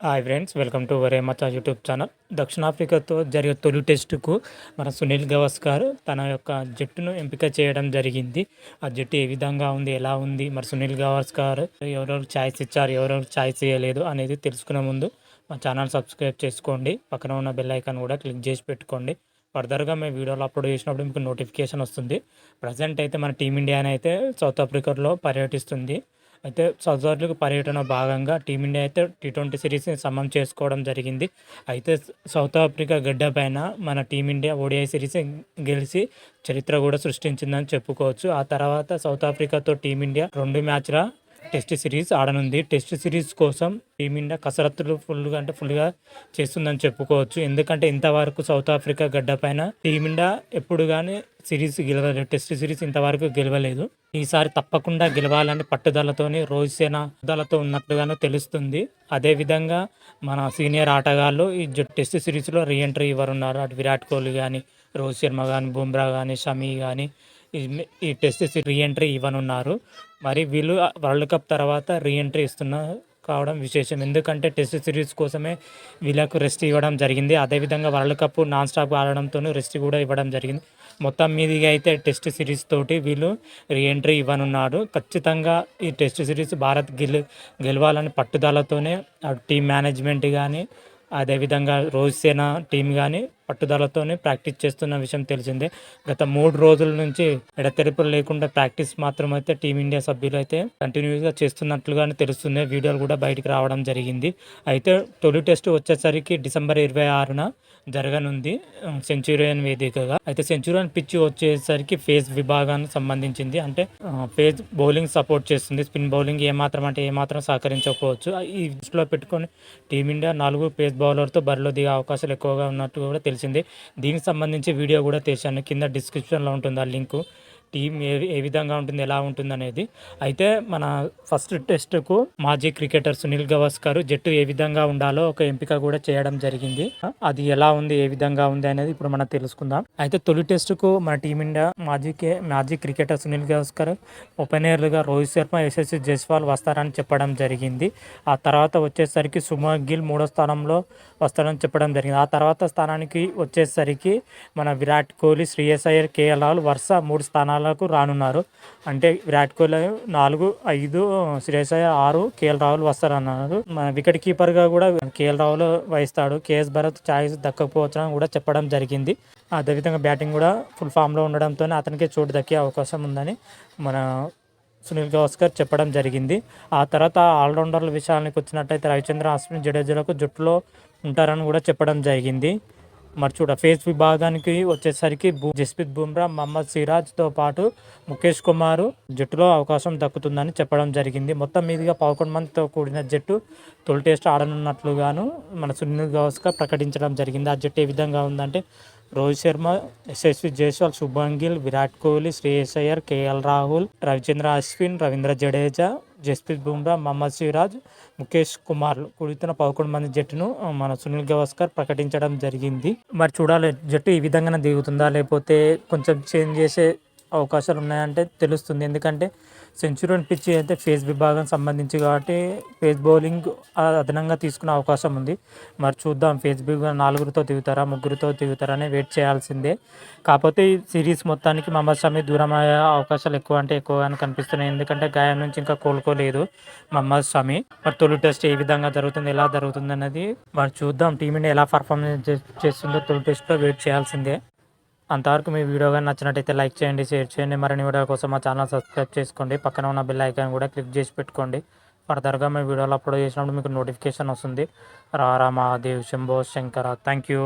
Hi friends welcome to వరే మచా YouTube channel దక్షిణాఫ్రికాతో జరిగే తొలి టెస్టుకు మన సునీల్ గవస్కర్ తన యొక్క జట్టును ఎంపిక చేయడం జరిగింది ఆ జట్టు ఏ విధంగా ఉంది ఎలా ఉంది మరి సునీల్ గవస్కర్ ఎవరెవరు ఛాయిస్ ఇచ్చారు ఎవరెవరు ఛాయిస్ చేయలేదు అనేది తెలుసుకునే ముందు మా ఛానల్ సబ్స్క్రైబ్ చేసుకోండి పక్కన ఉన్న బెల్ ఐకాన్ కూడా క్లిక్ చేసి పెట్టుకోండి ఫర్దర్గా మేము వీడియోలు అప్లోడ్ చేసినప్పుడు మీకు నోటిఫికేషన్ వస్తుంది ప్రజెంట్ అయితే మన టీమిండియాని అయితే సౌత్ ఆఫ్రికాలో పర్యటిస్తుంది అయితే సౌత్ ఆఫ్రికా పర్యటన భాగంగా టీమిండియా అయితే టీ ట్వంటీ సిరీస్ని సమం చేసుకోవడం జరిగింది. అయితే సౌత్ ఆఫ్రికా గడ్డ పైన మన టీమిండియా ఓడిఐ సిరీస్ గెలిచి చరిత్ర కూడా సృష్టించిందని చెప్పుకోవచ్చు. ఆ తర్వాత సౌత్ ఆఫ్రికాతో టీమిండియా రెండు మ్యాచ్ల టెస్ట్ సిరీస్ ఆడనుంది. టెస్ట్ సిరీస్ కోసం టీమిండియా కసరత్తులు ఫుల్గా అంటే ఫుల్గా చేస్తుందని చెప్పుకోవచ్చు. ఎందుకంటే ఇంతవరకు సౌత్ ఆఫ్రికా గడ్డ పైన టీమిండియా ఎప్పుడు కానీ సిరీస్ గెలవలేదు. టెస్ట్ సిరీస్ ఇంతవరకు గెలవలేదు. ఈసారి తప్పకుండా గెలవాలని పట్టుదలతోని రోహిత్ సేన పట్టుదలతో ఉన్నట్లుగానే తెలుస్తుంది. అదేవిధంగా మన సీనియర్ ఆటగాళ్ళు ఈ టెస్ట్ సిరీస్లో రీఎంట్రీ ఇవ్వరున్నారు. అటు విరాట్ కోహ్లీ కానీ రోహిత్ శర్మ కానీ బుమ్రా కానీ షమీ కానీ ఈ టెస్ట్ రీఎంట్రీ ఇవ్వనున్నారు. మరి వీళ్ళు వరల్డ్ కప్ తర్వాత రీఎంట్రీ ఇస్తున్న కావడం విశేషం. ఎందుకంటే టెస్ట్ సిరీస్ కోసమే వీళ్ళకు రెస్ట్ ఇవ్వడం జరిగింది. అదేవిధంగా వరల్డ్ కప్ నాన్ స్టాప్ ఆడడంతో రెస్ట్ కూడా ఇవ్వడం జరిగింది. మొత్తం మీదిగా అయితే టెస్ట్ సిరీస్ తోటి వీళ్ళు రీఎంట్రీ ఇవ్వనున్నారు. ఖచ్చితంగా ఈ టెస్ట్ సిరీస్ భారత్ గెలు గెలవాలని పట్టుదలతోనే టీం మేనేజ్మెంట్ కానీ అదేవిధంగా రోహిత్ సేన టీం కానీ పట్టుదలతోనే ప్రాక్టీస్ చేస్తున్న విషయం తెలిసిందే. గత మూడు రోజుల నుంచి ఎడతెరిపులు లేకుండా ప్రాక్టీస్ మాత్రం అయితే టీమిండియా సభ్యులు అయితే కంటిన్యూస్గా చేస్తున్నట్లుగానే తెలుస్తుంది వీడియోలు కూడా బయటికి రావడం జరిగింది. అయితే తొలి టెస్ట్ వచ్చేసరికి డిసెంబర్ ఇరవై ఆరున జరగనుంది సెంచురియన్ వేదికగా. అయితే సెంచురియన్ పిచ్ వచ్చేసరికి ఫేస్ విభాగానికి సంబంధించింది. అంటే ఫేస్ బౌలింగ్ సపోర్ట్ చేస్తుంది. స్పిన్ బౌలింగ్ ఏమాత్రం అంటే ఏమాత్రం సహకరించకపోవచ్చు. ఈ దృష్టిలో పెట్టుకొని టీమిండియా నాలుగు పేస్ బౌలర్తో బరిలో దిగే అవకాశాలు ఎక్కువగా ఉన్నట్టు కూడా తెలిసిందే. దీనికి సంబంధించి వీడియో కూడా తెచ్చాను. కింద డిస్క్రిప్షన్లో ఉంటుంది ఆ లింకు. టీం ఏ ఏ విధంగా ఉంటుంది ఎలా ఉంటుంది అనేది అయితే మన ఫస్ట్ టెస్ట్కు మాజీ క్రికెటర్ సునీల్ గవాస్కర్ జట్టు ఏ విధంగా ఉండాలో ఒక ఎంపిక కూడా చేయడం జరిగింది. అది ఎలా ఉంది ఏ విధంగా ఉంది అనేది ఇప్పుడు మనం తెలుసుకుందాం. అయితే తొలి టెస్ట్కు మన టీమిండియా మాజీ మాజీ క్రికెటర్ సునీల్ గవాస్కర్ ఓపెనర్లుగా రోహిత్ శర్మ యశస్వి జైస్వాల్ వస్తారని చెప్పడం జరిగింది. ఆ తర్వాత వచ్చేసరికి సుమన్ గిల్ మూడో స్థానంలో వస్తారని చెప్పడం జరిగింది. ఆ తర్వాత స్థానానికి వచ్చేసరికి మన విరాట్ కోహ్లీ శ్రేయస్ అయ్యర్ కేఎల్ రాహుల్ వరుస మూడు స్థానాలు స్థానాలకు రానున్నారు. అంటే విరాట్ కోహ్లీ నాలుగు ఐదు శ్రేయస్ ఆరు కేఎల్ రాహుల్ వస్తారన్నారు. మన వికెట్ కీపర్గా కూడా కేఎల్ రాహుల్ వహిస్తాడు. కేఎస్ భరత్ ఛాయిస్ అని కూడా చెప్పడం జరిగింది. అదేవిధంగా బ్యాటింగ్ కూడా ఫుల్ ఫామ్లో ఉండడంతో అతనికి చోటు దక్కే అవకాశం ఉందని మన సునీల్ గవాస్కర్ చెప్పడం జరిగింది. ఆ తర్వాత ఆల్రౌండర్ల విషయానికి వచ్చినట్టయితే రవిచంద్ర అశ్విన్ జడేజాలకు జట్టులో ఉంటారని కూడా చెప్పడం జరిగింది. మరి చూడ ఫేస్ విభాగానికి వచ్చేసరికి జస్ప్రీత్ బుమ్రా మహమ్మద్ సిరాజ్తో పాటు ముఖేష్ కుమార్ జట్టులో అవకాశం దక్కుతుందని చెప్పడం జరిగింది. మొత్తం మీదుగా పదకొండు మందితో కూడిన జట్టు తొలి టెస్ట్ ఆడనున్నట్లుగాను మన సునీల్ గవాస్కర్ ప్రకటించడం జరిగింది. ఆ జట్టు ఏ విధంగా ఉందంటే రోహిత్ శర్మ యశస్వి జైస్వాల్ శుభంగిల్ గిల్ విరాట్ కోహ్లీ శ్రేయస్ అయ్యర్ కేఎల్ రాహుల్ రవిచంద్ర అశ్విన్ రవీంద్ర జడేజా జస్ప్రీత్ బుమ్రా మహమ్మద్ సిరాజ్ ముఖేష్ కుమార్ కూడుతున్న పదకొండు మంది జట్టును మన సునీల్ గవాస్కర్ ప్రకటించడం జరిగింది. మరి చూడాలి జట్టు ఈ విధంగానే దిగుతుందా లేకపోతే కొంచెం చేంజ్ చేసే అవకాశాలు ఉన్నాయంటే తెలుస్తుంది. ఎందుకంటే సెంచురీ పిచ్ అయితే ఫేస్ విభాగం సంబంధించి కాబట్టి ఫేస్ బౌలింగ్ అదనంగా తీసుకునే అవకాశం ఉంది. మరి చూద్దాం ఫేస్ విభాగం నాలుగురితో దిగుతారా ముగ్గురితో దిగుతారా అని వెయిట్ చేయాల్సిందే. కాకపోతే ఈ సిరీస్ మొత్తానికి మహమ్మద్ షమి దూరం అయ్యే అవకాశాలు ఎక్కువ అంటే ఎక్కువగానే కనిపిస్తున్నాయి. ఎందుకంటే గాయం నుంచి ఇంకా కోలుకోలేదు మహమ్మద్ షమి. మరి తొలి టెస్ట్ ఏ విధంగా జరుగుతుంది ఎలా జరుగుతుంది అనేది మరి చూద్దాం. టీమిండియా ఎలా పర్ఫార్మెన్స్ చేస్తుందో తొలి టెస్ట్లో వెయిట్ చేయాల్సిందే. అంతవరకు మీ వీడియో కానీ నచ్చినట్టయితే లైక్ చేయండి షేర్ చేయండి. మరిన్ని వీడియో కోసం మా ఛానల్ సబ్స్క్రైబ్ చేసుకోండి. పక్కన ఉన్న బెల్ ఐకాన్ కూడా క్లిక్ చేసి పెట్టుకోండి. ఫర్దర్గా మీ వీడియోలు అప్లోడ్ చేసినప్పుడు మీకు నోటిఫికేషన్ వస్తుంది. రారా మహాదేవ్ శంభో శంకర. Thank you